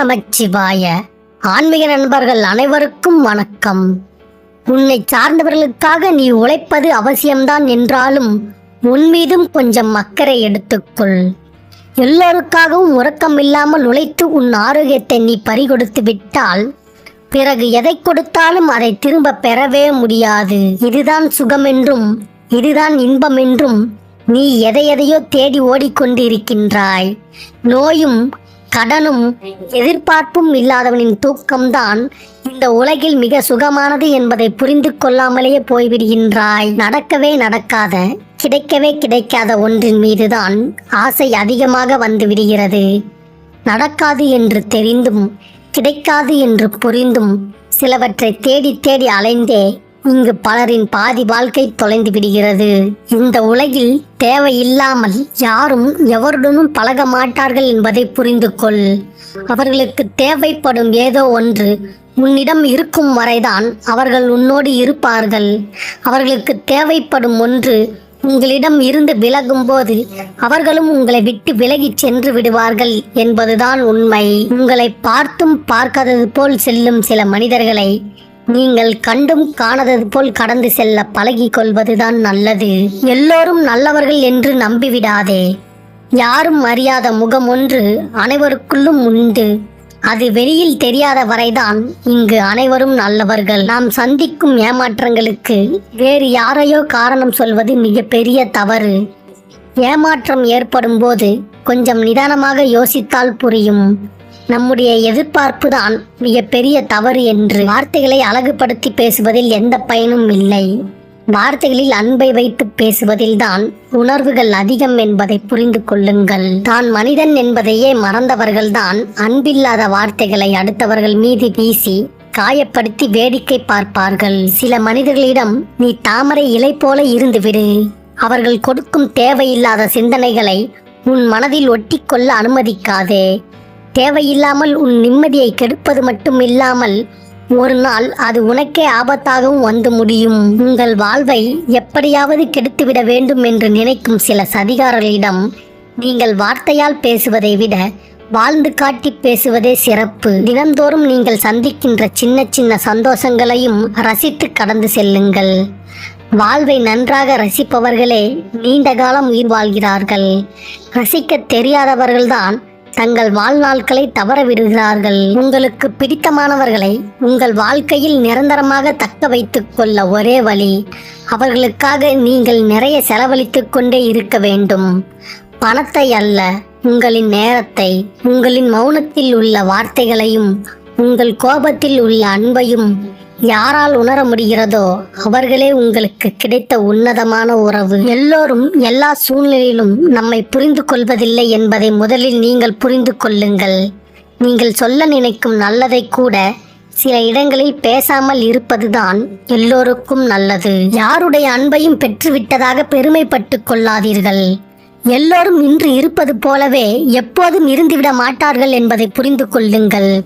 நமச்சிவாய. ஆன்மீக நண்பர்கள் அனைவருக்கும் வணக்கம். உன்னை சார்ந்தவர்களுக்காக நீ உழைப்பது அவசியம்தான் என்றாலும் உன் மீதும் கொஞ்சம் அக்கறை எடுத்துக்கொள். எல்லோருக்காகவும் உறக்கம் இல்லாமல் உழைத்து உன் ஆரோக்கியத்தை நீ பறிகொடுத்து விட்டால் பிறகு எதை கொடுத்தாலும் அதை திரும்ப பெறவே முடியாது. இதுதான் சுகம் என்றும் இதுதான் இன்பம் என்றும் நீ எதை எதையோ தேடி ஓடிக்கொண்டிருக்கின்றாய். நோயும் கடனும் எதிர்பார்ப்பும் இல்லாதவனின் தூக்கம்தான் இந்த உலகில் மிக சுகமானது என்பதை புரிந்து கொள்ளாமலேயே போய்விடுகின்றாய். நடக்கவே நடக்காத கிடைக்கவே கிடைக்காத ஒன்றின் மீதுதான் ஆசை அதிகமாக வந்து விடுகிறது. நடக்காது என்று தெரிந்தும் கிடைக்காது என்று புரிந்தும் சிலவற்றை தேடி தேடி அலைந்தே இங்கு பலரின் பாதி வாழ்க்கை தொலைந்து விடுகிறது. இந்த உலகில் தேவையில்லாமல் யாரும் எவருடனும் பழக மாட்டார்கள் என்பதை புரிந்து கொள். அவர்களுக்கு தேவைப்படும் ஏதோ ஒன்று உன்னிடம் இருக்கும் வரைதான் அவர்கள் உன்னோடு இருப்பார்கள். அவர்களுக்கு தேவைப்படும் ஒன்று உங்களிடம் இருந்து விலகும்போது அவர்களும் உங்களை விட்டு விலகிச் சென்று விடுவார்கள் என்பதுதான் உண்மை. உங்களை பார்த்தும் பார்க்காதது போல் செல்லும் சில மனிதர்களை நீங்கள் கண்டும் காணாதது போல் கடந்து செல்ல பழகிக் கொள்வதுதான் நல்லது. எல்லோரும் நல்லவர்கள் என்று நம்பிவிடாதே. யாரும் அறியாத முகம் ஒன்று அனைவருக்குள்ளும் உண்டு. அது வெளியில் தெரியாத வரைதான் இங்கு அனைவரும் நல்லவர்கள். நாம் சந்திக்கும் ஏமாற்றங்களுக்கு வேறு யாரையோ காரணம் சொல்வது மிகப்பெரிய தவறு. ஏமாற்றம் ஏற்படும் போது கொஞ்சம் நிதானமாக யோசித்தால் புரியும். நம்முடைய எதிர்பார்ப்பு தான் மிகப்பெரிய தவறு என்று வார்த்தைகளை அழகுபடுத்தி பேசுவதில் எந்த பயனும் இல்லை. வார்த்தைகளில் அன்பை வைத்து பேசுவதில்தான் உணர்வுகள் அதிகம் என்பதை புரிந்து கொள்ளுங்கள். தான் மனிதன் என்பதையே மறந்தவர்கள்தான் அன்பில்லாத வார்த்தைகளை அடுத்தவர்கள் மீது வீசி காயப்படுத்தி வேடிக்கை பார்ப்பார்கள். சில மனிதர்களிடம் நீ தாமரை இலை போல இருந்துவிடு. அவர்கள் கொடுக்கும் தேவையில்லாத சிந்தனைகளை உன் மனதில் ஒட்டிக்கொள்ள அனுமதிக்காதே. தேவையில்லாமல் உன் நிம்மதியை கெடுப்பது மட்டும் இல்லாமல் ஒரு நாள் அது உனக்கே ஆபத்தாகவும் வந்து முடியும். உங்கள் வாழ்வை எப்படியாவது கெடுத்துவிட வேண்டும் என்று நினைக்கும் சில சதிகாரர்களிடம் நீங்கள் வார்த்தையால் பேசுவதை விட வாழ்ந்து காட்டி பேசுவதே சிறப்பு. தினந்தோறும் நீங்கள் சந்திக்கின்ற சின்ன சின்ன சந்தோஷங்களையும் ரசித்து கடந்து செல்லுங்கள். வாழ்வை நன்றாக ரசிப்பவர்களே நீண்ட காலம் உயிர் வாழ்கிறார்கள். ரசிக்க தெரியாதவர்கள்தான் தங்கள் வாழ்நாட்களை தவற விடுகிறார்கள் உங்களுக்கு பிடித்தமானவர்களை உங்கள் வாழ்க்கையில் நிரந்தரமாக தக்க வைத்து கொள்ள ஒரே வழி அவர்களுக்காக நீங்கள் நிறைய செலவழித்து கொண்டே இருக்க வேண்டும். பணத்தை அல்ல உங்களின் நேரத்தை உங்களின் மௌனத்தில் உள்ள வார்த்தைகளையும் உங்கள் கோபத்தில் உள்ள அன்பையும் யாரால் உணர முடிகிறதோ அவர்களே உங்களுக்கு கிடைத்த உன்னதமான உறவு. எல்லோரும் எல்லா சூழ்நிலையிலும் நம்மை புரிந்து கொள்வதில்லை என்பதை முதலில் நீங்கள் புரிந்து கொள்ளுங்கள். நீங்கள் சொல்ல நினைக்கும் நல்லதை கூட சில இடங்களில் பேசாமல் இருப்பதுதான் எல்லோருக்கும் நல்லது. யாருடைய அன்பையும் பெற்றுவிட்டதாக பெருமைப்பட்டு கொள்ளாதீர்கள். எல்லோரும் இன்று இருப்பது போலவே எப்போதும் இருந்துவிட மாட்டார்கள் என்பதை புரிந்து கொள்ளுங்கள்.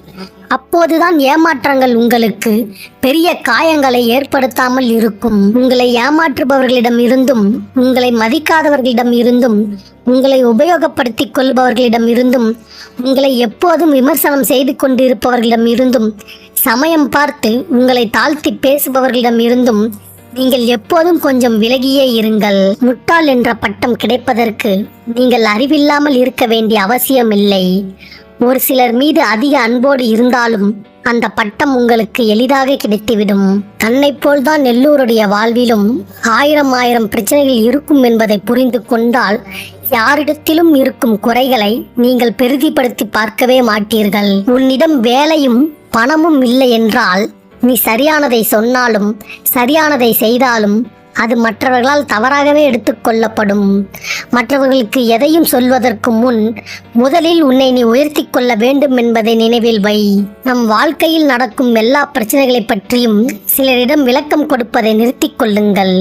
அப்போதுதான் ஏமாற்றங்கள் உங்களுக்கு பெரிய காயங்களை ஏற்படுத்தாமல் இருக்கும். உங்களை ஏமாற்றுபவர்களிடம் இருந்தும் உங்களை மதிக்காதவர்களிடம் இருந்தும் உங்களை உபயோகப்படுத்திக் கொள்பவர்களிடம் இருந்தும் உங்களை எப்போதும் விமர்சனம் செய்து கொண்டிருப்பவர்களிடம் இருந்தும் சமயம் பார்த்து உங்களை தாழ்த்தி பேசுபவர்களிடம் இருந்தும் நீங்கள் எப்போதும் கொஞ்சம் விலகியே இருங்கள். முட்டாள் என்ற பட்டம் கிடைப்பதற்கு நீங்கள் அறிவில்லாமல் இருக்க வேண்டிய அவசியமில்லை. ஒரு சிலர் மீது அதிக அன்போடு இருந்தாலும் அந்த பட்டம் உங்களுக்கு எளிதாக கிடைத்துவிடும். தன்னைப் போல்தான் எல்லோருடைய வாழ்விலும் ஆயிரம் ஆயிரம் பிரச்சனைகள் இருக்கும் என்பதை புரிந்து கொண்டால் யாரிடத்திலும் இருக்கும் குறைகளை நீங்கள் பெருதிப்படுத்தி பார்க்கவே மாட்டீர்கள். உன்னிடம் வேலையும் பணமும் இல்லை என்றால் நீ சரியானதை சொன்னாலும் சரியானதை செய்தாலும் அது மற்றவர்களால் தவறாகவே எடுத்துக்கொள்ளப்படும் மற்றவர்களுக்கு எதையும் சொல்வதற்கு முன் முதலில் உன்னை நீ உயர்த்தி கொள்ள வேண்டும் என்பதை நினைவில் வை. நம் வாழ்க்கையில் நடக்கும் எல்லா பிரச்சனைகளை பற்றியும் சிலரிடம் விளக்கம் கொடுப்பதை நிறுத்திக் கொள்ளுங்கள்.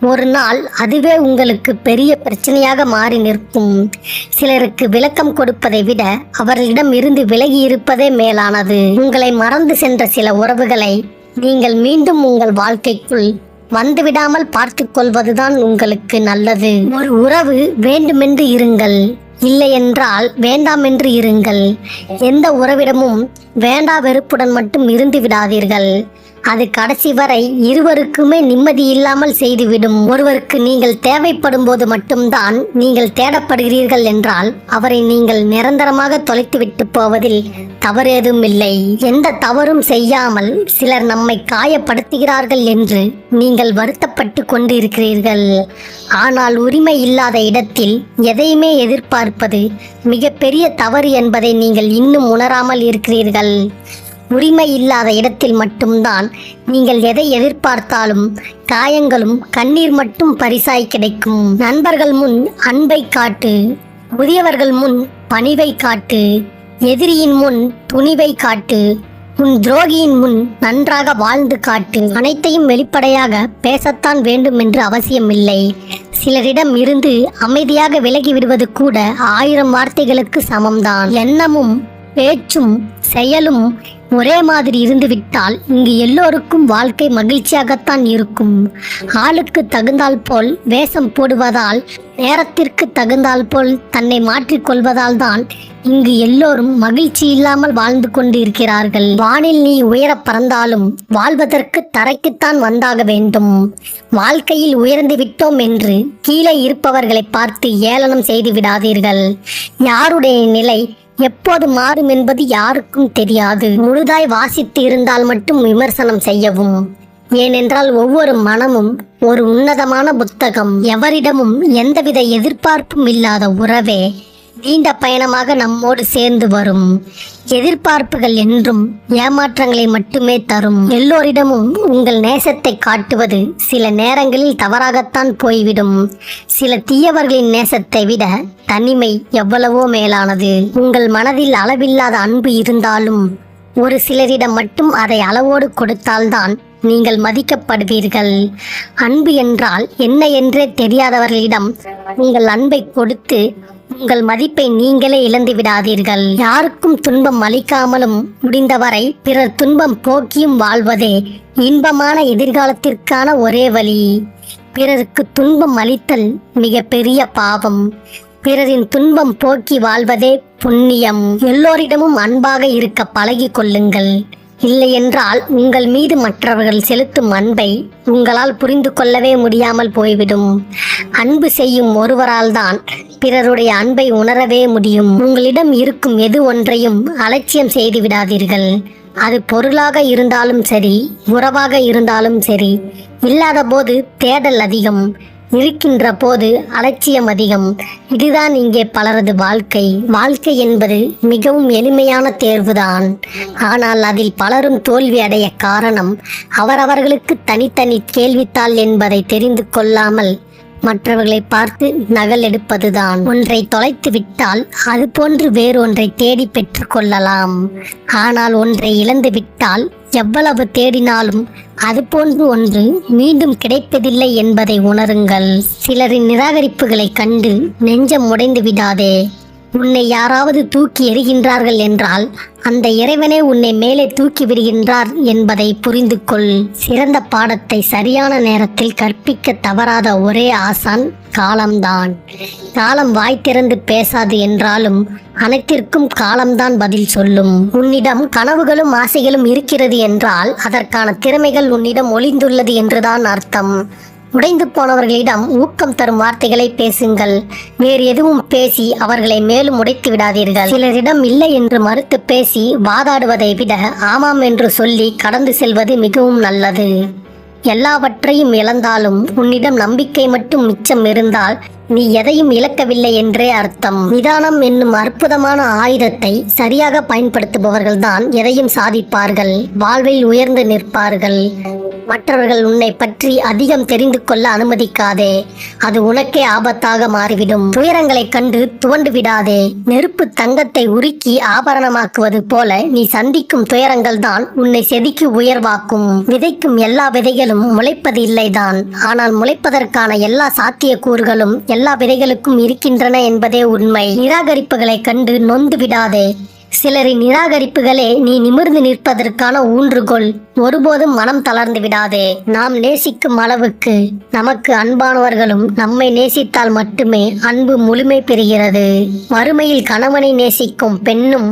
ஒரு நாள் அதுவே உங்களுக்கு பெரிய பிரச்சனையாக மாறி நிற்கும். சிலருக்கு விளக்கம் கொடுப்பதை விட அவர்களிடம் இருந்து விலகி இருப்பதே மேலானது. உங்களை மறந்து சென்ற சில உறவுகளை நீங்கள் மீண்டும் உங்கள் வாழ்க்கைக்குள் வந்து விடாமல் பார்த்து கொள்வதுதான் உங்களுக்கு நல்லது. ஒரு உறவு வேண்டுமென்று இருங்கள். இல்லை என்றால் வேண்டாம் என்று இருங்கள். எந்த உறவிடமும் வேண்டா வெறுப்புடன் மட்டும் இருந்து விடாதீர்கள் அது கடைசி வரை இருவருக்குமே நிம்மதி இல்லாமல் செய்துவிடும். ஒருவருக்கு நீங்கள் தேவைப்படும் போது மட்டும்தான் நீங்கள் தேடப்படுகிறீர்கள் என்றால் அவரை நீங்கள் நிரந்தரமாக தொலைத்துவிட்டு போவதில் தவறேதும் இல்லை எந்த தவறும் செய்யாமல் சிலர் நம்மை காயப்படுத்துகிறார்கள் என்று நீங்கள் வருத்தப்பட்டு கொண்டிருக்கிறீர்கள். ஆனால் உரிமை இல்லாத இடத்தில் எதையுமே எதிர்பார்ப்பது மிகப்பெரிய தவறு என்பதை நீங்கள் இன்னும் உணராமல் இருக்கிறீர்கள். உரிமை இல்லாத இடத்தில் மட்டும்தான் நீங்கள் எதை எதிர்பார்த்தாலும் காயங்களும் கண்ணீர் மட்டும் பரிசாய் கிடைக்கும். நண்பர்கள் முன் அன்பை காட்டு முதியவர்கள் முன் பணிவை காட்டு எதிரியின் முன் துணிவை காட்டு உன் துரோகியின் முன் நன்றாக வாழ்ந்து காட்டு. அனைத்தையும் வெளிப்படையாக பேசத்தான் வேண்டும் என்று அவசியமில்லை சிலரிடம் இருந்து அமைதியாக விலகி விடுவது கூட ஆயிரம் வார்த்தைகளுக்கு சமம்தான். எண்ணமும் பேச்சும் செயலும் ஒரே மாதிரி இருந்துவிட்டால் இங்கு எல்லோருக்கும் வாழ்க்கை மகிழ்ச்சியாகத்தான் இருக்கும். ஆளுக்கு தகுந்தால் போல் வேஷம் போடுவதால் நேரத்திற்கு தகுந்தால் போல் தன்னை மாற்றிக்கொள்வதால் தான் இங்கு எல்லோரும் மகிழ்ச்சி இல்லாமல் வாழ்ந்து கொண்டு இருக்கிறார்கள் வானில் நீ உயர பறந்தாலும் வாழ்வதற்கு தரைக்குத்தான் வந்தாக வேண்டும். வாழ்க்கையில் உயர்ந்து விட்டோம் என்று கீழே இருப்பவர்களை பார்த்து ஏளனம் செய்து விடாதீர்கள். யாருடைய நிலை எப்போது மாறும் என்பது யாருக்கும் தெரியாது. முழுதாய் வாசித்து இருந்தால் மட்டும் விமர்சனம் செய்யவும். ஏனென்றால் ஒவ்வொரு மனமும் ஒரு உன்னதமான புத்தகம். எவரிடமும் எந்தவித எதிர்பார்ப்பும் இல்லாத உறவே. நீண்ட பயணமாக நம்மோடு சேர்ந்து வரும். எதிர்பார்ப்புகள் என்றும் ஏமாற்றங்களை மட்டுமே தரும். எல்லோரிடமும் உங்கள் நேசத்தை காட்டுவது சில நேரங்களில் தவறாகத்தான் போய்விடும். சில தீயவர்களின் நேசத்தை விட தனிமை எவ்வளவோ மேலானது. உங்கள் மனதில் அளவில்லாத அன்பு இருந்தாலும் ஒரு சிலரிடம் மட்டும் அதை அளவோடு கொடுத்தால்தான் நீங்கள் மதிக்கப்படுவீர்கள். அன்பு என்றால் என்ன என்றே தெரியாதவர்களிடம் உங்கள் அன்பை கொடுத்து உங்கள் மதிப்பை நீங்களே இழந்து விடாதீர்கள். யாருக்கும் துன்பம் அளிக்காமலும் முடிந்தவரை பிறர் துன்பம் போக்கியும் வாழ்வதே இன்பமான எதிர்காலத்திற்கான ஒரே வழி. பிறருக்கு துன்பம் அளித்தல் மிக பெரிய பாவம். பிறரின் துன்பம் போக்கி வாழ்வதே புண்ணியம். எல்லோரிடமும் அன்பாக இருக்க பழகி கொள்ளுங்கள். இல்லையென்றால் உங்கள் மீது மற்றவர்கள் செலுத்தும் அன்பை உங்களால் புரிந்து கொள்ளவே முடியாமல் போய்விடும். அன்பு செய்யும் ஒருவரால் தான் பிறருடைய அன்பை உணரவே முடியும். உங்களிடம் இருக்கும் எது ஒன்றையும் அலட்சியம் செய்து விடாதீர்கள். அது பொருளாக இருந்தாலும் சரி உறவாக இருந்தாலும் சரி இல்லாத போது தேடல் அதிகம். இருக்கின்ற போது அலட்சியம் அதிகம். இதுதான் இங்கே பலரது வாழ்க்கை. வாழ்க்கை என்பது மிகவும் எளிமையான தேர்வுதான். ஆனால் அதில் பலரும் தோல்வி அடைய காரணம் அவரவர்களுக்கு தனித்தனி கேள்வித்தாள் என்பதை தெரிந்து கொள்ளாமல் மற்றவர்களை பார்த்து நகல் எடுப்பதுதான். ஒன்றை தொலைத்து விட்டால் அது போன்று வேறொன்றை தேடி பெற்று கொள்ளலாம். ஆனால் ஒன்றை இழந்து விட்டால் எவ்வளவு தேடினாலும் அது போன்று ஒன்று மீண்டும் கிடைப்பதில்லை என்பதை உணருங்கள். சிலரின் நிராகரிப்புகளைக் கண்டு நெஞ்சம் உடைந்து விடாதே. உன்னை யாராவது தூக்கி எறிகின்றார்கள் என்றால் அந்த இறைவனே உன்னை மேலே தூக்கி விடுகின்றார் என்பதை புரிந்து கொள் சிறந்த பாடத்தை சரியான நேரத்தில் கற்பிக்க தவறாத ஒரே ஆசான் காலம்தான். காலம் வாய் திறந்து பேசாது என்றாலும் அனைத்திற்கும் காலம்தான் பதில் சொல்லும். உன்னிடம் கனவுகளும் ஆசைகளும் இருக்கிறது என்றால் அதற்கான திறமைகள் உன்னிடம் ஒளிந்துள்ளது என்றுதான் அர்த்தம். உடைந்து போனவர்களிடம் ஊக்கம் தரும் வார்த்தைகளை பேசுங்கள். வேறு எதுவும் பேசி அவர்களை மேலும் உடைத்து விடாதீர்கள். சிலரிடம் இல்லை என்று மறுத்து பேசி வாதாடுவதை விட ஆமாம் என்று சொல்லி கடந்து செல்வது மிகவும் நல்லது. எல்லாவற்றையும் இழந்தாலும் உன்னிடம் நம்பிக்கை மட்டும் மிச்சம் இருந்தால் நீ எதையும் இழக்கவில்லை என்றே அர்த்தம். நிதானம் என்னும் அற்புதமான ஆயுதத்தை சரியாக பயன்படுத்துபவர்கள்தான் எதையும் சாதிப்பார்கள். வாழ்வில் உயர்ந்து நிற்பார்கள். மற்றவர்கள் உன்னை பற்றி அதிகம் தெரிந்து கொள்ள அனுமதிக்காதே. அது உனக்கே ஆபத்தாக மாறிவிடும். துயரங்களைக் கண்டு துவண்டு விடாதே. நெருப்பு தங்கத்தை உருக்கி ஆபரணமாக்குவது போல நீ சந்திக்கும் துயரங்கள் தான் உன்னை செதுக்கி உயர்வாக்கும். விதைக்கும் எல்லா விதைகளும் முளைப்பது இல்லைதான் ஆனால் முளைப்பதற்கான எல்லா சாத்தியக்கூறுகளும் எல்லா விதைகளுக்கும் இருக்கின்றன என்பதே உண்மை. நிராகரிப்புகளை கண்டு நொந்து விடாதே. சிலரின் நிராகரிப்புகளே நீ நிமிர்ந்து நிற்பதற்கான ஊன்றுகோல். ஒருபோதும் மனம் தளர்ந்து விடாதே. நாம் நேசிக்கும் அளவுக்கு நமக்கு அன்பானவர்களும் நம்மை நேசித்தால் மட்டுமே அன்பு முழுமை பெறுகிறது. மறுமையில் கணவனை நேசிக்கும் பெண்ணும்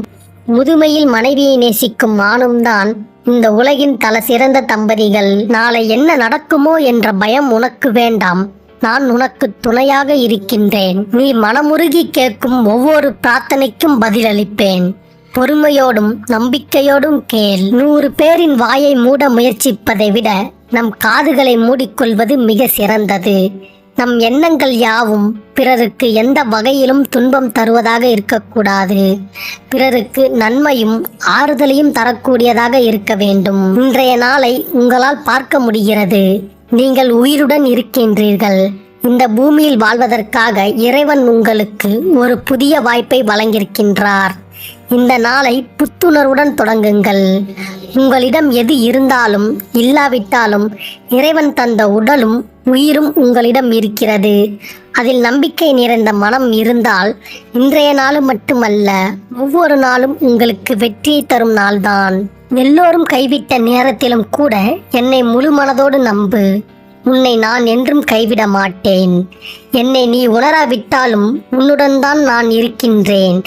முதுமையில் மனைவியை நேசிக்கும் ஆணும் தான் இந்த உலகின் தல சிறந்த தம்பதிகள். நாளை என்ன நடக்குமோ என்ற பயம் உனக்கு வேண்டாம். நான் உனக்கு துணையாக இருக்கின்றேன். நீ மனமுருகி கேட்கும் ஒவ்வொரு பிரார்த்தனைக்கும் பதிலளிப்பேன். பொறுமையோடும் நம்பிக்கையோடும் கேள். நூறு பேரின் வாயை மூட முயற்சிப்பதை விட நம் காதுகளை மூடிக்கொள்வது மிக சிறந்தது. நம் எண்ணங்கள் யாவும் பிறருக்கு எந்த வகையிலும் துன்பம் தருவதாக இருக்கக்கூடாது. பிறருக்கு நன்மையும் ஆறுதலையும் தரக்கூடியதாக இருக்க வேண்டும். இன்றைய நாளை உங்களால் பார்க்க முடிகிறது. நீங்கள் உயிருடன் இருக்கின்றீர்கள். இந்த பூமியில் வாழ்வதற்காக இறைவன் உங்களுக்கு ஒரு புதிய வாய்ப்பை வழங்கியிருக்கின்றார். இந்த நாளை புத்துணர்வுடன் தொடங்குங்கள். உங்களிடம் எது இருந்தாலும் இல்லாவிட்டாலும் இறைவன் தந்த உடலும் உயிரும் உங்களிடம் இருக்கிறது. அதில் நம்பிக்கை நிறைந்த மனம் இருந்தால் இன்றைய நாள் மட்டுமல்ல ஒவ்வொரு நாளும் உங்களுக்கு வெற்றியை தரும் நாள்தான். எல்லோரும் கைவிட்ட நேரத்திலும் கூட என்னை முழு மனதோடு நம்பு. உன்னை நான் என்றும் கைவிட மாட்டேன். என்னை நீ உணராவிட்டாலும் உன்னுடன் தான் நான் இருக்கின்றேன்.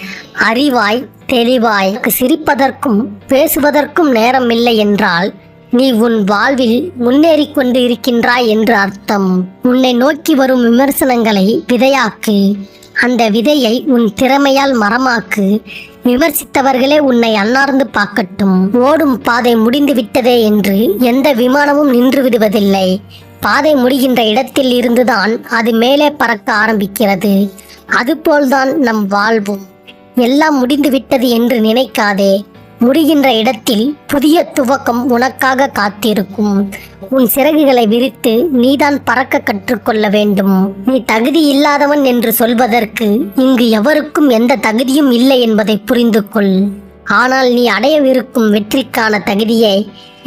அறிவாய் தெளிவாய் சிரிப்பதற்கும் பேசுவதற்கும் நேரமில்லை என்றால் நீ உன் வாழ்வில் முன்னேறி கொண்டு இருக்கின்றாய் என்று அர்த்தம். உன்னை நோக்கி வரும் விமர்சனங்களை விதையாக்கு. அந்த விதையை உன் திறமையால் மரமாக்கு. விமர்சித்தவர்களே உன்னை அன்னார்ந்து பார்க்கட்டும். ஓடும் பாதை முடிந்து விட்டதே என்று எந்த விமானமும் நின்று விடுவதில்லை. பாதை முடிகின்ற இடத்தில் இருந்துதான் அது மேலே பறக்க ஆரம்பிக்கிறது. அதுபோல்தான் நம் வாழ்வும். எல்லாம் முடிந்து விட்டது என்று நினைக்காதே. முடிகின்ற இடத்தில் புதிய துவக்கம் உனக்காக காத்திருக்கும். உன் சிறகுகளை விரித்து நீதான் பறக்க கற்றுக்கொள்ள வேண்டும். நீ தகுதி இல்லாதவன் என்று சொல்வதற்கு இங்கு எவருக்கும் எந்த தகுதியும் இல்லை என்பதை புரிந்து கொள் ஆனால் நீ அடையவிருக்கும் வெற்றிக்கான தகுதியை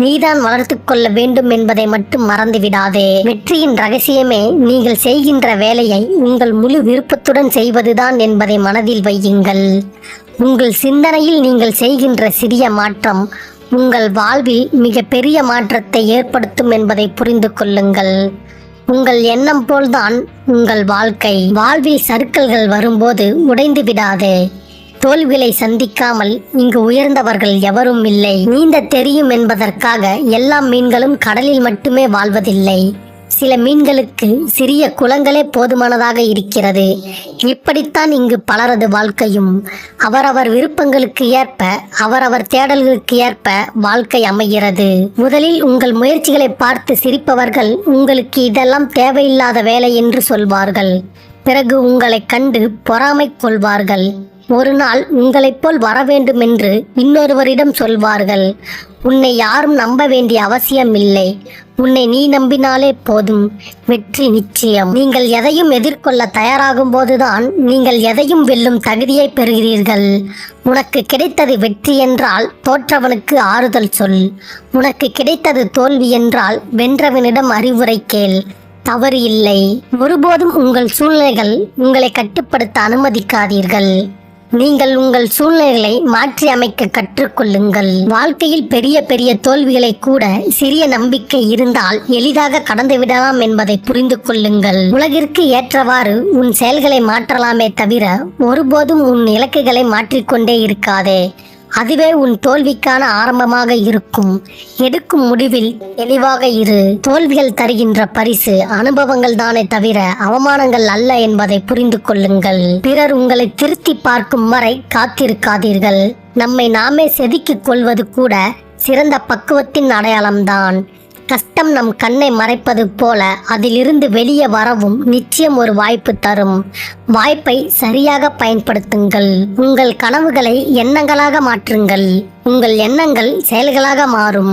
நீதான் வளர்த்து கொள்ள வேண்டும் என்பதை மட்டும் மறந்துவிடாதே. வெற்றியின் ரகசியமே நீங்கள் செய்கின்ற வேலையை உங்கள் முழு விருப்பத்துடன் செய்வதுதான் என்பதை மனதில் வையுங்கள். உங்கள் சிந்தனையில் நீங்கள் செய்கின்ற சிறிய மாற்றம் உங்கள் வாழ்வில் மிக பெரிய மாற்றத்தை ஏற்படுத்தும் என்பதை புரிந்து கொள்ளுங்கள். உங்கள் எண்ணம் போல்தான் உங்கள் வாழ்க்கை. வாழ்வில் சறுக்கல்கள் வரும்போது உடைந்து விடாதே. தோல்விகளை சந்திக்காமல் இங்கு உயர்ந்தவர்கள் எவரும் இல்லை. நீந்த தெரியும் என்பதற்காக எல்லா மீன்களும் கடலில் மட்டுமே வாழ்வதில்லை. சில மீன்களுக்கு சிறிய குளங்களே போதுமானதாக இருக்கிறது. இப்படித்தான் இங்கு பலரது வாழ்க்கையும். அவரவர் விருப்பங்களுக்கு ஏற்ப அவரவர் தேடல்களுக்கு ஏற்ப வாழ்க்கை அமைகிறது. முதலில் உங்கள் முயற்சிகளை பார்த்து சிரிப்பவர்கள் உங்களுக்கு இதெல்லாம் தேவையில்லாத வேலை என்று சொல்வார்கள். பிறகு உங்களை கண்டு பொறாமை கொள்வார்கள். ஒரு நாள் உங்களைப் போல் வர வேண்டும் என்று இன்னொருவரிடம் சொல்வார்கள். உன்னை யாரும் நம்ப வேண்டிய அவசியம் இல்லை உன்னை நீ நம்பினாலே போதும். வெற்றி நிச்சயம். நீங்கள் எதையும் எதிர்கொள்ள தயாராகும் போதுதான் நீங்கள் எதையும் வெல்லும் தகுதியை பெறுகிறீர்கள். உனக்கு கிடைத்தது வெற்றி என்றால் தோற்றவனுக்கு ஆறுதல் சொல். உனக்கு கிடைத்தது தோல்வி என்றால் வென்றவனிடம் அறிவுரை கேள். தவறு இல்லை. ஒருபோதும் உங்கள் சூழ்நிலைகள் உங்களை கட்டுப்படுத்த அனுமதிக்காதீர்கள். நீங்கள் உங்கள் சூழ்நிலைகளை மாற்றி அமைக்க கற்றுக்கொள்ளுங்கள். வாழ்க்கையில் பெரிய பெரிய தோல்விகளை கூட சிறிய நம்பிக்கை இருந்தால் எளிதாக கடந்து விடலாம் என்பதை புரிந்து கொள்ளுங்கள். உலகிற்கு ஏற்றவாறு உன் செயல்களை மாற்றலாமே தவிர ஒருபோதும் உன் இலக்குகளை மாற்றிக்கொண்டே இருக்காதே. அதுவே உன் தோல்விக்கான ஆரம்பமாக இருக்கும். எடுக்கும் முடிவில் தெளிவாக இரு. தோல்விகள் தருகின்ற பரிசு அனுபவங்கள் தானே தவிர அவமானங்கள் அல்ல என்பதை புரிந்து கொள்ளுங்கள். பிறர் உங்களை திருத்தி பார்க்கும் வரை காத்திருக்காதீர்கள். நம்மை நாமே செதுக்கிக் கொள்வது கூட சிறந்த பக்குவத்தின் அடையாளம்தான். கஷ்டம் நம் கண்ணை மறைப்பது போல அதிலிருந்து வெளியே வரவும் நிச்சயம் ஒரு வாய்ப்பு தரும். வாய்ப்பை சரியாக பயன்படுத்துங்கள். உங்கள் கனவுகளை எண்ணங்களாக மாற்றுங்கள். உங்கள் எண்ணங்கள் செயல்களாக மாறும்.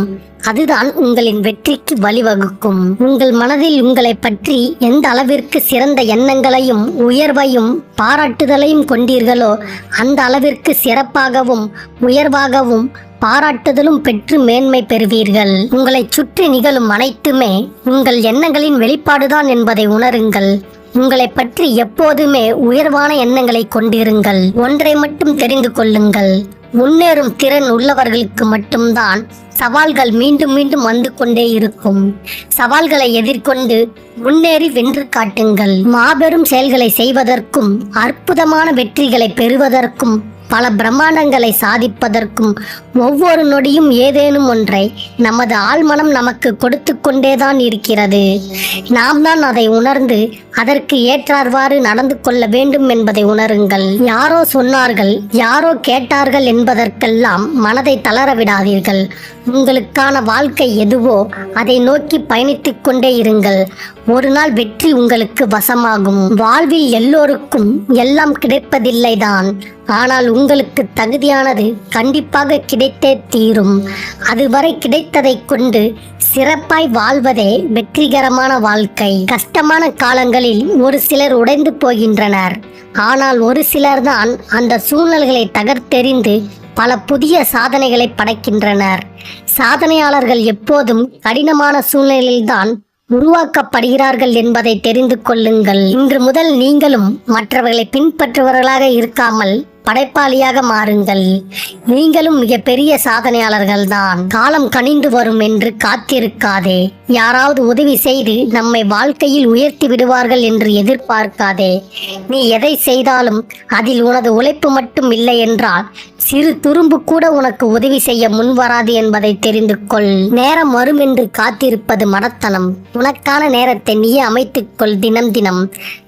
அதுதான் உங்களின் வெற்றிக்கு வழிவகுக்கும். உங்கள் மனதில் உங்களை பற்றி எந்த அளவிற்கு சிறந்த எண்ணங்களையும் உயர்வையும் பாராட்டுதலையும் கொண்டீர்களோ அந்த அளவிற்கு சிறப்பாகவும் உயர்வாகவும் பாராட்டுதலும் பெற்று மேன்மை பெறுவீர்கள். உங்களை சுற்றி நிகழும் அனைத்துமே உங்கள் எண்ணங்களின் வெளிப்பாடுதான் என்பதை உணருங்கள். உங்களை பற்றி எப்போதுமே உயர்வான எண்ணங்களை கொண்டிருங்கள். ஒன்றை மட்டும் தெரிந்து கொள்ளுங்கள். முன்னேறும் திறன் உள்ளவர்களுக்கு மட்டும்தான் சவால்கள் மீண்டும் மீண்டும் வந்து கொண்டே இருக்கும். சவால்களை எதிர்கொண்டு முன்னேறி வென்று காட்டுங்கள். மாபெரும் செயல்களை செய்வதற்கும் அற்புதமான வெற்றிகளை பெறுவதற்கும் பல பிரம்மாண்டங்களை சாதிப்பதற்கும் ஒவ்வொரு நொடியும் ஏதேனும் ஒன்றை நமது ஆழ்மனம் நமக்கு கொடுத்து கொண்டேதான் இருக்கிறது. நாம் தான் அதை உணர்ந்து அதற்கு ஏற்றார்வாறு நடந்து கொள்ள வேண்டும் என்பதை உணருங்கள். யாரோ சொன்னார்கள் யாரோ கேட்டார்கள் என்பதற்கெல்லாம் மனதை தளர விடாதீர்கள். உங்களுக்கான வாழ்க்கை எதுவோ அதை நோக்கி பயணித்துக் கொண்டே இருங்கள். ஒரு நாள் வெற்றி உங்களுக்கு வசமாகும். வாழ்வில் எல்லோருக்கும் எல்லாம் கிடைப்பதில்லைதான். ஆனால் உங்களுக்கு தகுதியானது கண்டிப்பாக கிடைத்தே தீரும். அதுவரை கிடைத்ததைக் கொண்டு சிறப்பாய் வாழ்வதே வெற்றிகரமான வாழ்க்கை. கஷ்டமான காலங்களில் ஒரு சிலர் உடைந்து போகின்றனர். ஆனால் ஒரு சிலர்தான் அந்த சூழ்நிலைகளை தகர்த்தெறிந்து பல புதிய சாதனைகளை படைக்கின்றனர். சாதனையாளர்கள் எப்போதும் கடினமான சூழ்நிலையில்தான் உருவாக்கப்படுகிறார்கள் என்பதை தெரிந்து கொள்ளுங்கள். இன்று முதல் நீங்களும் மற்றவர்களை பின்பற்றுபவர்களாக இருக்காமல் படைப்பாளியாக மாறுங்கள். நீங்களும் மிகப்பெரிய சாதனையாளர்கள் தான் காலம் கனிந்து வரும் என்று காத்திருக்காதே. யாராவது உதவி செய்து நம்மை வாழ்க்கையில் உயர்த்தி விடுவார்கள் என்று எதிர்பார்க்காதே. நீ எதை செய்தாலும் அதில் உனது உழைப்பு மட்டும் இல்லை என்றால் சிறு துரும்பு கூட உனக்கு உதவி செய்ய முன்வராது என்பதை தெரிந்து கொள். நேரம் வரும் என்று காத்திருப்பது மடத்தனம் உனக்கான நேரத்தை நீயே அமைத்துக்கொள் தினம் தினம்.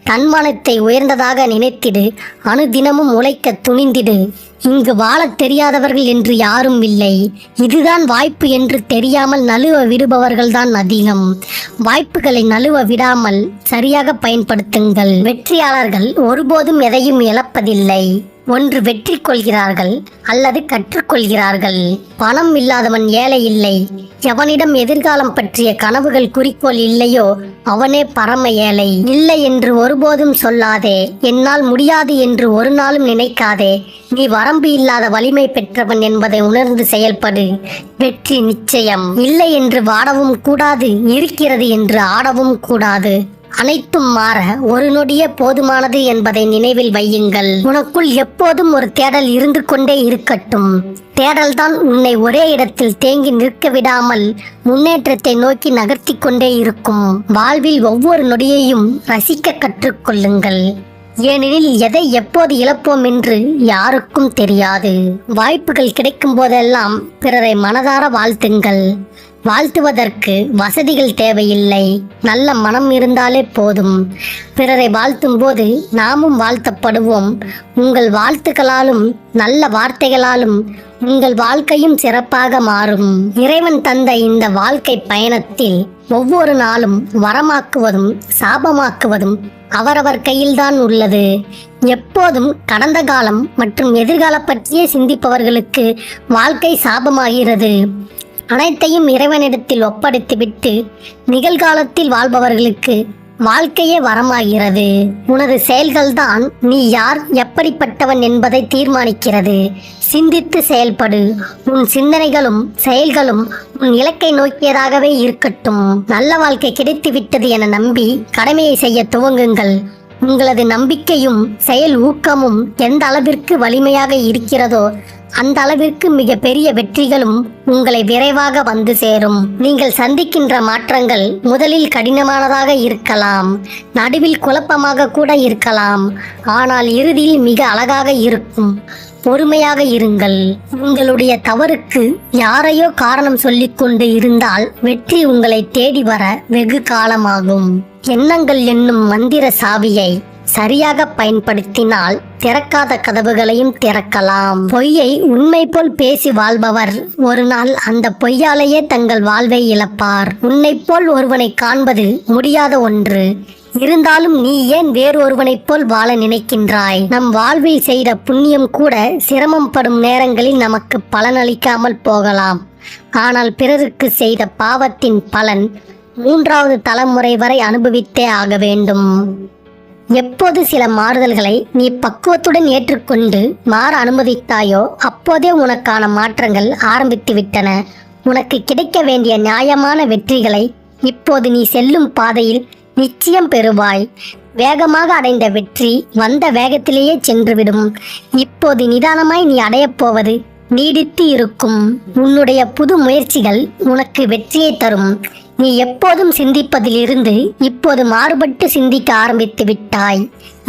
தன்மானத்தை உயர்ந்ததாக நினைத்திடு அனுதினமும் உழைக்க துணிந்திடு. இங்கு வாழத் தெரியாதவர்கள் என்று யாரும் இல்லை. இதுதான் வாய்ப்பு என்று தெரியாமல் நழுவ விடுபவர்கள்தான் அதிகம். வாய்ப்புகளை நழுவ விடாமல் சரியாக பயன்படுத்துங்கள். வெற்றியாளர்கள் ஒருபோதும் எதையும் இழப்பதில்லை. ஒன்று வெற்றி கொள்கிறார்கள் அல்லது கற்றுக்கொள்கிறார்கள். பணம் இல்லாதவன் ஏழை இல்லை. எவனிடம் எதிர்காலம் பற்றிய கனவுகள் குறிக்கோள் இல்லையோ அவனே பரம ஏழை. இல்லை என்று ஒருபோதும் சொல்லாதே. என்னால் முடியாது என்று ஒரு நாளும் நினைக்காதே. நீ வரம்பு இல்லாத வலிமை பெற்றவன் என்பதை உணர்ந்து செயல்படு. வெற்றி நிச்சயம். இல்லை என்று வாடவும் கூடாது. இருக்கிறது என்று ஆடவும் கூடாது. அனைத்தும் மாற ஒரு நொடியே போதுமானது என்பதை நினைவில் வையுங்கள். உனக்குள் எப்போதும் ஒரு தேடல் இருந்து கொண்டே இருக்கட்டும். தேடல்தான் உன்னை ஒரே இடத்தில் தேங்கி நிற்க விடாமல் முன்னேற்றத்தை நோக்கி நகர்த்தி கொண்டே இருக்கும். வாழ்வில் ஒவ்வொரு நொடியையும் ரசிக்க கற்றுக்கொள்ளுங்கள். ஏனெனில் எதை எப்போது இழப்போம் என்று யாருக்கும் தெரியாது. வாய்ப்புகள் கிடைக்கும் போதெல்லாம் பிறரை மனதார வாழ்த்துங்கள். வாழ்த்துவதற்கு வசதிகள் தேவையில்லை. நல்ல மனம் இருந்தாலே போதும். பிறரை வாழ்த்தும் போது நாமும் வாழ்த்தப்படுவோம். உங்கள் வாழ்த்துக்களாலும் நல்ல வார்த்தைகளாலும் உங்கள் வாழ்க்கையும் சிறப்பாக மாறும். இறைவன் தந்த இந்த வாழ்க்கை பயணத்தில் ஒவ்வொரு நாளும் வரமாக்குவதும் சாபமாக்குவதும் அவரவர் கையில்தான் உள்ளது. எப்போதும் கடந்த காலம் மற்றும் எதிர்காலம் பற்றியே சிந்திப்பவர்களுக்கு வாழ்க்கை சாபமாகிறது. அனைத்தையும் இறைவனிடத்தில் ஒப்படைத்துவிட்டு நிகழ்காலத்தில் வாழ்பவர்களுக்கு வாழ்க்கையே வரமாகிறது. உனது செயல்கள்தான் நீ யார் எப்படிப்பட்டவன் என்பதை தீர்மானிக்கிறது. சிந்தித்து செயல்படு. உன் சிந்தனைகளும் செயல்களும் உன் இலக்கை நோக்கியதாகவே இருக்கட்டும். நல்ல வாழ்க்கை கிடைத்து விட்டது என நம்பி கடமையை செய்ய துவங்குங்கள். உங்களது நம்பிக்கையும் செயல் ஊக்கமும் எந்த அளவிற்கு வலிமையாக இருக்கிறதோ அந்த அளவிற்கு மிக பெரிய வெற்றிகளும் உங்களை விரைவாக வந்து சேரும். நீங்கள் சந்திக்கின்ற மாற்றங்கள் முதலில் கடினமானதாக இருக்கலாம் நடுவில் குழப்பமாக கூட இருக்கலாம் ஆனால் இறுதியில் மிக அழகாக இருக்கும். பொறுமையாக இருங்கள். உங்களுடைய தவறுக்கு யாரையோ காரணம் சொல்லிக்கொண்டு இருந்தால் வெற்றி உங்களை தேடி வர வெகு காலமாகும். எண்ணங்கள் என்னும் மந்திர சாவியை சரியாக பயன்படுத்தினால் திறக்காத கதவுகளையும் திறக்கலாம். பொய்யை உண்மை போல் பேசி வாழ்பவர் ஒரு நாள் அந்த பொய்யாலேயே தங்கள் வாழ்வை இழப்பார். உன்னை போல் ஒருவனை காண்பது முடியாத ஒன்று. இருந்தாலும் நீ ஏன் வேறொருவனைப் போல் வாழ நினைக்கின்றாய்? நம் வாழ்வில் செய்த புண்ணியம் கூட சிரமம் படும் நேரங்களில் நமக்கு பலனளிக்காமல் போகலாம். ஆனால் பிறருக்கு செய்த பாவத்தின் பலன் மூன்றாவது தலைமுறை வரை அனுபவித்தே ஆக வேண்டும். எப்போது சில மாறுதல்களை நீ பக்குவத்துடன் ஏற்றுக்கொண்டு மாற அனுமதித்தாயோ அப்போதே உனக்கான மாற்றங்கள் ஆரம்பித்து விட்டன உனக்கு கிடைக்க வேண்டிய நியாயமான வெற்றிகளை இப்போது நீ செல்லும் பாதையில் நிச்சயம் பெறுவாய். வேகமாக அடைந்த வெற்றி வந்த வேகத்திலேயே சென்றுவிடும். இப்போது நிதானமாய் நீ அடையப் போவது நீடித்து இருக்கும். உன்னுடைய புது முயற்சிகள் உனக்கு வெற்றியை தரும். நீ எப்போதும் சிந்திப்பதிலிருந்து இப்போது மாறுபட்டு சிந்திக்க ஆரம்பித்து விட்டாய்.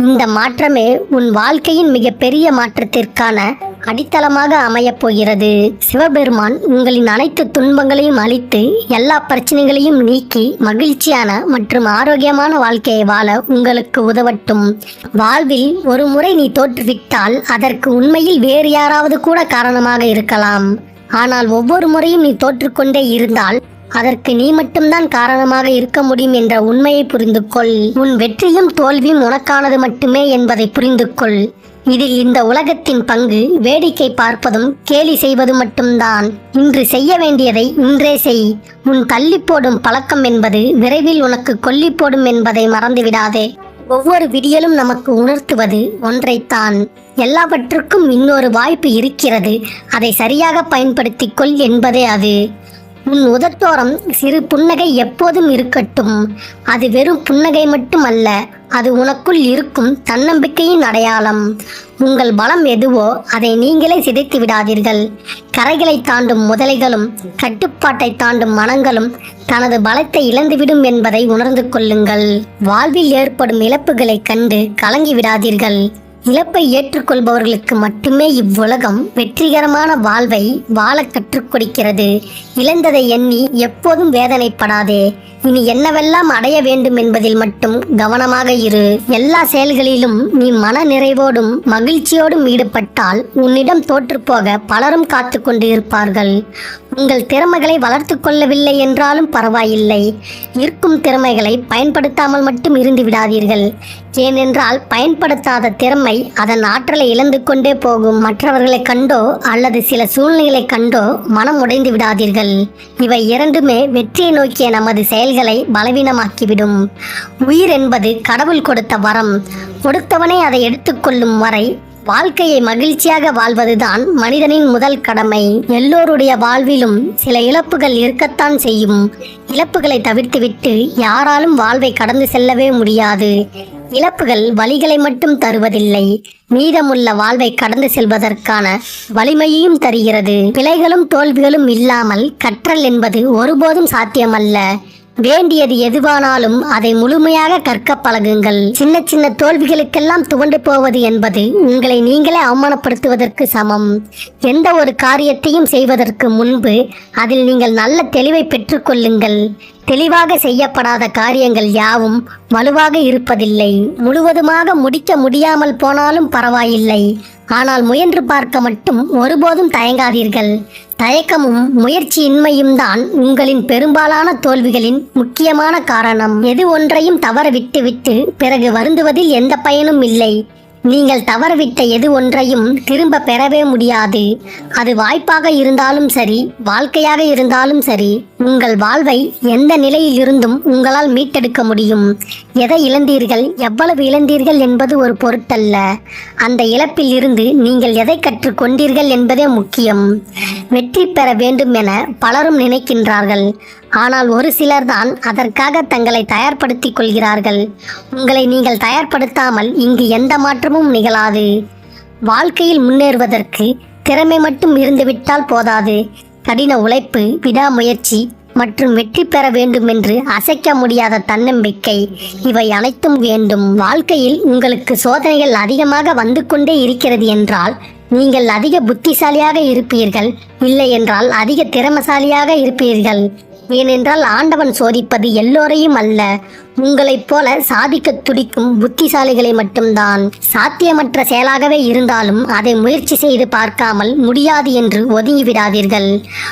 இந்த மாற்றமே உன் வாழ்க்கையின் மிகப்பெரிய மாற்றத்திற்கான அடித்தளமாக அமையப் போகிறது. சிவபெருமான் உங்களின் அனைத்து துன்பங்களையும் அழித்து எல்லா பிரச்சனைகளையும் நீக்கி மகிழ்ச்சியான மற்றும் ஆரோக்கியமான வாழ்க்கையை வாழ உங்களுக்கு உதவட்டும். வாழ்வில் ஒரு முறை நீ தோற்றுவிட்டால் அதற்கு உண்மையில் வேறு யாராவது கூட காரணமாக இருக்கலாம். ஆனால் ஒவ்வொரு முறையும் நீ தோற்றுக்கொண்டே இருந்தால் அதற்கு நீ மட்டும்தான் காரணமாக இருக்க முடியும் என்ற உண்மையை புரிந்து கொள் உன் வெற்றியும் தோல்வியும் உனக்கானது மட்டுமே என்பதை புரிந்து கொள் இதில் இந்த உலகத்தின் பங்கு வேடிக்கை பார்ப்பதும் கேலி செய்வது மட்டும்தான். இன்று செய்ய வேண்டியதை இன்றே செய். உன் தள்ளி போடும் பழக்கம் என்பது விரைவில் உனக்கு கொல்லி போடும் என்பதை மறந்துவிடாதே ஒவ்வொரு விடியலும் நமக்கு உணர்த்துவது ஒன்றைத்தான். எல்லாவற்றுக்கும் இன்னொரு வாய்ப்பு இருக்கிறது. அதை சரியாக பயன்படுத்திக் கொள் என்பதே அது. உன் உதட்டோரம் சிறு புன்னகை எப்போதும் இருக்கட்டும். அது வெறும் புன்னகை மட்டுமல்ல அது உனக்குள் இருக்கும் தன்னம்பிக்கையின் அடையாளம். உங்கள் பலம் எதுவோ அதை நீங்களே சிதைத்து விடாதீர்கள். கரைகளை தாண்டும் முதலைகளும் கட்டுப்பாட்டை தாண்டும் மனங்களும் தனது பலத்தை இழந்துவிடும் என்பதை உணர்ந்து கொள்ளுங்கள். வாழ்வில் ஏற்படும் இழப்புகளைக் கண்டு கலங்கி விடாதீர்கள். இழப்பை ஏற்றுக்கொள்பவர்களுக்கு மட்டுமே இவ்வுலகம் வெற்றிகரமான வாழ்வை வாழ கற்றுக் கொடுக்கிறது. இழந்ததை எண்ணி எப்போதும் வேதனைப்படாதே. இனி என்னவெல்லாம் அடைய வேண்டும் என்பதில் மட்டும் கவனமாக இரு. எல்லா செயல்களிலும் நீ மன நிறைவோடும் மகிழ்ச்சியோடும் ஈடுபட்டால் உன்னிடம் தோற்றுப்போக பலரும் காத்து கொண்டு இருப்பார்கள் உங்கள் திறமைகளை வளர்த்து கொள்ளவில்லை என்றாலும் பரவாயில்லை. இருக்கும் திறமைகளை பயன்படுத்தாமல் மட்டும் இருந்து விடாதீர்கள். ஏனென்றால் பயன்படுத்தாத திறமை அதன் ஆற்றலை இழந்து கொண்டே போகும். மற்றவர்களை கண்டோ அல்லது சில சூழ்நிலை கண்டோ மனம் உடைந்து விடாதீர்கள். இவை இரண்டுமே வெற்றியை நோக்கிய நமது செயல்களை பலவீனமாக்கிவிடும். உயிர் என்பது கடவுள் கொடுத்த வரம். கொடுத்தவனே அதை எடுத்துக்கொள்ளும் வரை வாழ்க்கையை மகிழ்ச்சியாக வாழ்வதுதான் மனிதனின் முதல் கடமை. எல்லோருடைய வாழ்விலும் சில இழப்புகள் இருக்கத்தான் செய்யும். இழப்புகளை தவிர்த்துவிட்டு யாராலும் வாழ்வை கடந்து செல்லவே முடியாது. இழப்புகள் வழிகளை மட்டும் தருவதில்லை. மீதமுள்ள வாழ்வை கடந்து செல்வதற்கான வலிமையையும் தருகிறது. பிழைகளும் தோல்விகளும் இல்லாமல் கற்றல் என்பது ஒருபோதும் சாத்தியமல்ல. வேண்டியது எதுவானாலும் அதை முழுமையாக கற்க பழகுங்கள். சின்ன சின்ன தோல்விகளுக்கெல்லாம் துவண்டு போவது என்பது உங்களை நீங்களே அவமானப்படுத்துவதற்கு சமம். எந்த ஒரு காரியத்தையும் செய்வதற்கு முன்பு அதில் நீங்கள் நல்ல தெளிவை பெற்றுக்கொள்ளுங்கள் தெளிவாக செய்யப்படாத காரியங்கள் யாவும் வலுவாக இருப்பதில்லை. முழுவதுமாக முடிக்க முடியாமல் போனாலும் பரவாயில்லை. ஆனால் முயன்று பார்க்க மட்டும் ஒருபோதும் தயங்காதீர்கள். தயக்கமும் முயற்சியின்மையும் தான் உங்களின் பெரும்பாலான தோல்விகளின் முக்கியமான காரணம். எது ஒன்றையும் தவற விட்டுவிட்டு பிறகு வருந்துவதில் எந்த பயனும் இல்லை. நீங்கள் தவறவிட்ட எது ஒன்றையும் திரும்ப பெறவே முடியாது. அது வாய்ப்பாக இருந்தாலும் சரி வாழ்க்கையாக இருந்தாலும் சரி உங்கள் வாழ்வை எந்த நிலையில் இருந்தும் உங்களால் மீட்டெடுக்க முடியும். எதை இழந்தீர்கள் எவ்வளவு இழந்தீர்கள் என்பது ஒரு பொருட்டல்ல. அந்த இழப்பில் இருந்து நீங்கள் எதை கற்றுக்கொண்டீர்கள் என்பதே முக்கியம். வெற்றி பெற வேண்டும் என பலரும் நினைக்கின்றார்கள். ஆனால் ஒரு சிலர்தான் அதற்காக தங்களை தயார்படுத்திக் கொள்கிறார்கள். உங்களை நீங்கள் தயார்படுத்தாமல் இங்கு எந்த மாற்றமும் நிகழாது. வாழ்க்கையில் முன்னேறுவதற்கு திறமை மட்டும் இருந்துவிட்டால் போதாது. கடின உழைப்பு விடாமுயற்சி மற்றும் வெற்றி பெற வேண்டும் என்று அசைக்க முடியாத தன்னம்பிக்கை இவை அனைத்தும் வேண்டும். வாழ்க்கையில் உங்களுக்கு சோதனைகள் அதிகமாக வந்து கொண்டே இருக்கிறது என்றால் நீங்கள் அதிக புத்திசாலியாக இருப்பீர்கள். இல்லை என்றால் அதிக திறமசாலியாக இருப்பீர்கள். ஏனென்றால் ஆண்டவன் சோதிப்பது எல்லோரையும் அல்ல. உங்களைப் போல சாதிக்க துடிக்கும் புத்திசாலிகளை மட்டும்தான். சாத்தியமற்ற செயலாகவே இருந்தாலும் அதை முயற்சி செய்து பார்க்காமல் முடியாது என்று ஒதுங்கி விடாதீர்கள்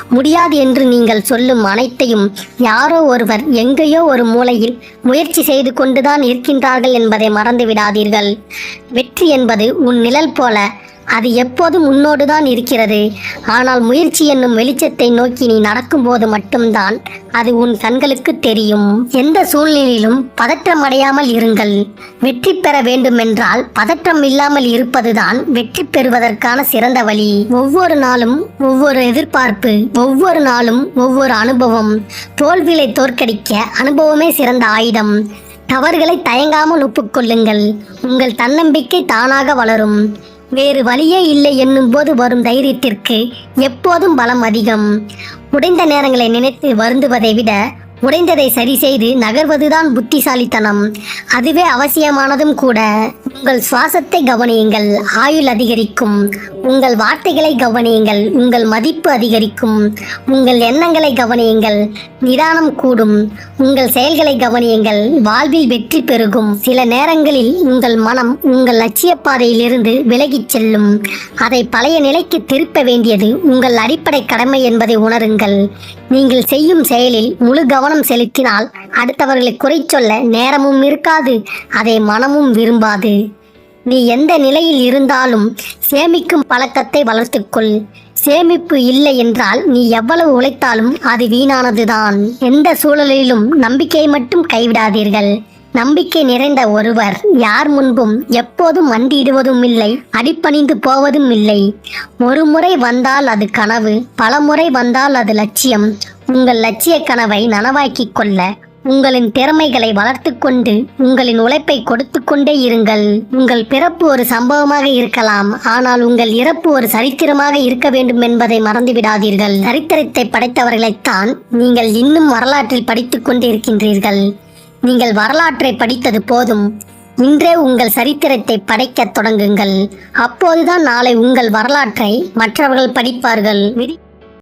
முடியாது என்று நீங்கள் சொல்லும் அனைத்தையும் யாரோ ஒருவர் எங்கேயோ ஒரு மூலையில் முயற்சி செய்து கொண்டுதான் இருக்கின்றார்கள் என்பதை மறந்து விடாதீர்கள் வெற்றி என்பது உன் நிழல் போல அது எப்போதும் முன்னோடுதான் இருக்கிறது. ஆனால் முயற்சி என்னும் வெளிச்சத்தை நோக்கி நீ நடக்கும்போது மட்டும்தான் அது உன் கண்களுக்கு தெரியும். எந்த சூழ்நிலையிலும் பதற்றம் அடையாமல் இருங்கள். வெற்றி பெற வேண்டுமென்றால் பதற்றம் இல்லாமல் இருப்பதுதான் வெற்றி பெறுவதற்கான சிறந்த வழி. ஒவ்வொரு நாளும் ஒவ்வொரு எதிர்பார்ப்பு ஒவ்வொரு நாளும் ஒவ்வொரு அனுபவம். தோல்விகளை தோற்கடிக்க அனுபவமே சிறந்த ஆயுதம். தவறுகளை தயங்காமல் ஒப்புக்கொள்ளுங்கள். உங்கள் தன்னம்பிக்கை தானாக வளரும். வேறு வழியே இல்லை என்னும் போது வரும் தைரியத்திற்கு எப்போதும் பலம் அதிகம். உடைந்த நேரங்களை நினைத்து வருந்துவதை விட உடைந்ததை சரி செய்து நகர்வதுதான் புத்திசாலித்தனம். அதுவே அவசியமானதும் கூட. உங்கள் சுவாசத்தை கவனியுங்கள். ஆயுள் அதிகரிக்கும். உங்கள் வார்த்தைகளை கவனியுங்கள். உங்கள் மதிப்பு அதிகரிக்கும். உங்கள் எண்ணங்களை கவனியுங்கள். நிதானம் கூடும். உங்கள் செயல்களை கவனியுங்கள். வாழ்வில் வெற்றி பெருகும். சில நேரங்களில் உங்கள் மனம் உங்கள் லட்சிய பாதையிலிருந்து விலகிச் செல்லும். அதை பழைய நிலைக்கு திருப்ப வேண்டியது உங்கள் அடிப்படை கடமை என்பதை உணருங்கள். நீங்கள் செய்யும் செயலில் முழு கவனம் கவனம் செலுத்தினால் அடுத்தவர்களை குறை சொல்ல நேரமும் இருக்காது அதை மனமும் விரும்பாது. நீ எந்த நிலையில் இருந்தாலும் சேமிக்கும் பழக்கத்தை வளர்த்துக்கொள். சேமிப்பு இல்லை என்றால் நீ எவ்வளவு உழைத்தாலும் அது வீணானதுதான். எந்த சூழலிலும் நம்பிக்கையை மட்டும் கைவிடாதீர்கள். நம்பிக்கை நிறைந்த ஒருவர் யார் முன்பும் எப்போதும் மண்டியிடுவதும் இல்லை அடிப்பணிந்து போவதும் இல்லை. ஒரு முறை வந்தால் அது கனவு பல முறை வந்தால் அது லட்சியம். உங்கள் லட்சிய கனவை நனவாக்கிக் கொள்ள உங்களின் திறமைகளை வளர்த்து கொண்டு உங்களின் உழைப்பை கொடுத்து கொண்டே இருங்கள். உங்கள் பிறப்பு ஒரு சம்பவமாக இருக்கலாம் ஆனால் உங்கள் இறப்பு ஒரு சரித்திரமாக இருக்க வேண்டும் என்பதை மறந்துவிடாதீர்கள். சரித்திரத்தை படைத்தவர்களைத்தான் நீங்கள் இன்னும் வரலாற்றில் படித்து கொண்டு இருக்கின்றீர்கள் நீங்கள் வரலாற்றை படித்தது போதும். இன்றே உங்கள் சரித்திரத்தை படைக்கத் தொடங்குங்கள். அப்போதுதான் நாளை உங்கள் வரலாற்றை மற்றவர்கள் படிப்பார்கள்.